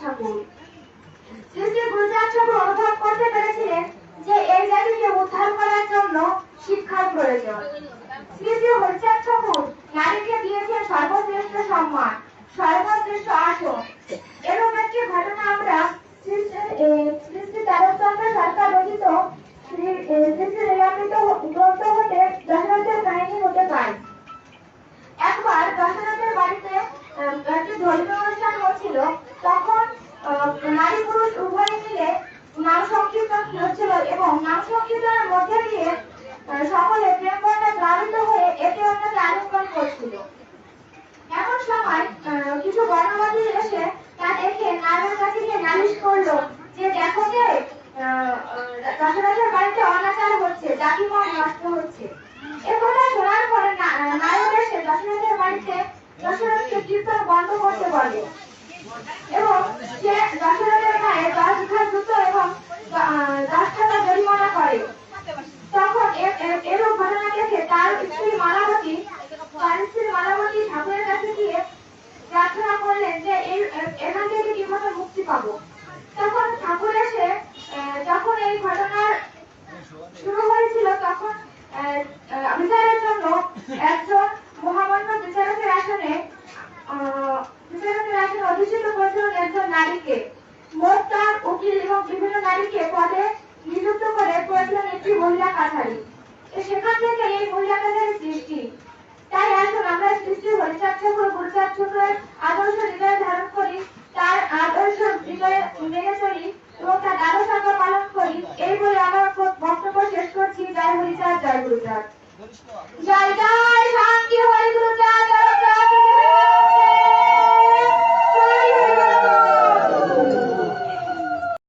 ঠাকুর। শ্রী শ্রী গুরুচাঁদ ঠাকুর অনুভব করতে পেরেছিলেন যে এই জাতিকে উদ্ধার করার জন্য শিক্ষার প্রয়োজন। শ্রী হরিচাঁদ ঠাকুর নারীকে দিয়েছেন সর্বশ্রেষ্ঠ সম্মান, সর্বশ্রেষ্ঠ আসন। হচ্ছিল তখন নারী পুরুষ উভয় মিলে নাম সংকীর্তন হচ্ছিল এবং নাম সংকীর্তনের মধ্যে দিয়ে সকলে প্রেম বন্যা প্লাবিত হয়ে একে অন্যকে আলিঙ্গন করছিল। এমন সময় কিছু বর্ণবাদী এসে তা দেখে নারদের কাছে গিয়ে নালিশ করল যে, দেখো যে দশরথের বাড়িতে অনাচার হচ্ছে জাতিমত নষ্ট হচ্ছে। একথা শোনার পরে না- নারদ এসে দশরথের বাড়িতে দশরথকে কীর্তন বন্ধ করতে বলে। এবং সে দশরথের গায়ে দশ ঘাট জুতো এবং দশ টাকা জরিমানা করে তখন এরূপ ঘটনা দেখে তার স্ত্রী মালাবতী, তার স্ত্রী মালাবতী ঠাকুরের কাছে গিয়ে নারীকে। মোক্তার উকিল এবং বিভিন্ন নারীকে পদে নিযুক্ত করে করেছিলেন একটি মহিলা কাছারি সেখান থেকে এই মহিলা কাছারির সৃষ্টি। তাই আসুন আমরা সৃষ্টি হরিচাঁদ ঠাকুর গুরুচাঁদ ঠাকুরের আদর্শ হৃদয়ে ধারণ করি, তার আদর্শ হৃদয়ে মেনে চলি এবং তার দ্বাদশ আজ্ঞা পালন করি। এই বলে আমার বক্তব্য শেষ করছি। জয় হরিচাঁদ জয় গুরুচাঁদ জয়।